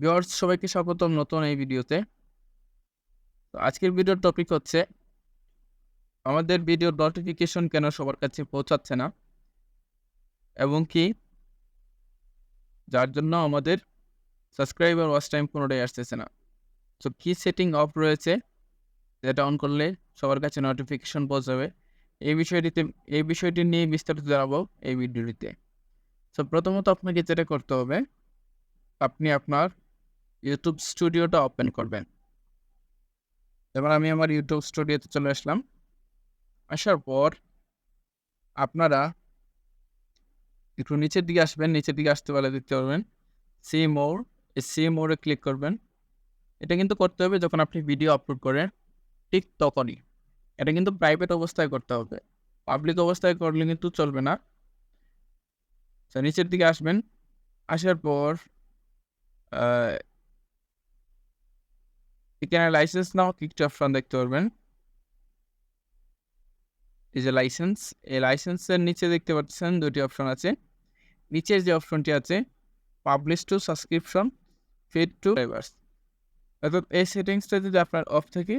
Viewers, সবাইকে স্বাগতম নতুন এই ভিডিওতে। তো আজকের ভিডিওর টপিক হচ্ছে, আমাদের ভিডিওর নোটিফিকেশন কেন সবার কাছে পৌঁছাচ্ছে না? এবং কি যার জন্য আমাদের সাবস্ক্রাইবার ওয়াচ টাইম কোনোটাই আসতেছে না? তো কি সেটিং অফ রয়েছে যেটা অন করলে সবার কাছে নোটিফিকেশন পৌঁছাবে। এই বিষয়টিতে, এই বিষয়টি নিয়ে বিস্তারিত জানাব এই ভিডিওটিতে। তো প্রথমত আপনাকে যেটা করতে হবে, আপনি আপনার ইউটিউব স্টুডিওটা ওপেন করবেন। এবার আমি আমার ইউটিউব স্টুডিওতে চলে আসলাম। আসার পর আপনারা একটু নিচের দিকে আসবেন, নিচের দিকে আসতে পারলে দেখতে পারবেন। সি মোর এই সি মোরে ক্লিক করবেন। এটা কিন্তু করতে হবে যখন আপনি ভিডিও আপলোড করেন ঠিক তখনই। এটা কিন্তু প্রাইভেট অবস্থায় করতে হবে। পাবলিক অবস্থায় করলে কিন্তু চলবে না। নিচের দিকে আসবেন। আসার পর এখানে লাইসেন্স নাও কিকটি অপশন দেখতে পারবেন এই যে লাইসেন্স এই লাইসেন্সের নিচে দেখতে পাচ্ছেন, দুটি অপশন আছে। নিচের যে অপশনটি আছে publish to subscription feed to drivers অর্থাৎ এই সেটিংসটা যদি আপনার অফ থাকে,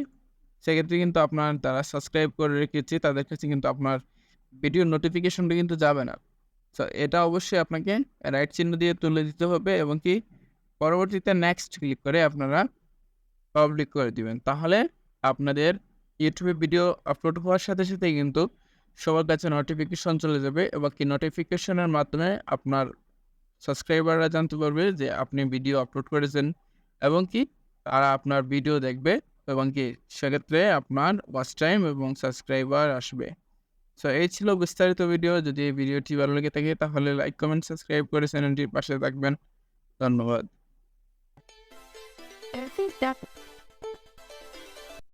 সেক্ষেত্রে কিন্তু আপনার তারা সাবস্ক্রাইব করে রেখেছে, তাদের কাছে কিন্তু আপনার ভিডিও নোটিফিকেশনটা কিন্তু যাবে না। তো এটা অবশ্যই আপনাকে রাইট চিহ্ন দিয়ে তুলে দিতে হবে এবং কি পরবর্তীতে নেক্সট ক্লিক করে আপনারা পাবলিক করে দিবেন। তাহলে আপনাদের ইউটিউবে ভিডিও আপলোড হওয়ার সাথে সাথে কিন্তু সবার কাছে নোটিফিকেশন চলে যাবে এবং কি নোটিফিকেশনের মাধ্যমে আপনার সাবস্ক্রাইবাররা জানতে পারবে যে আপনি ভিডিও আপলোড করেছেন এবং কি তারা আপনার ভিডিও দেখবে এবং কি সেক্ষেত্রে আপনার ওয়াচ টাইম এবং সাবস্ক্রাইবার আসবে। সো এই ছিল বিস্তারিত ভিডিও যদি ভিডিওটি ভালো লেগে থাকে তাহলে লাইক কমেন্ট সাবস্ক্রাইব করে চ্যানেলটির পাশে থাকবেন। ধন্যবাদ। I think that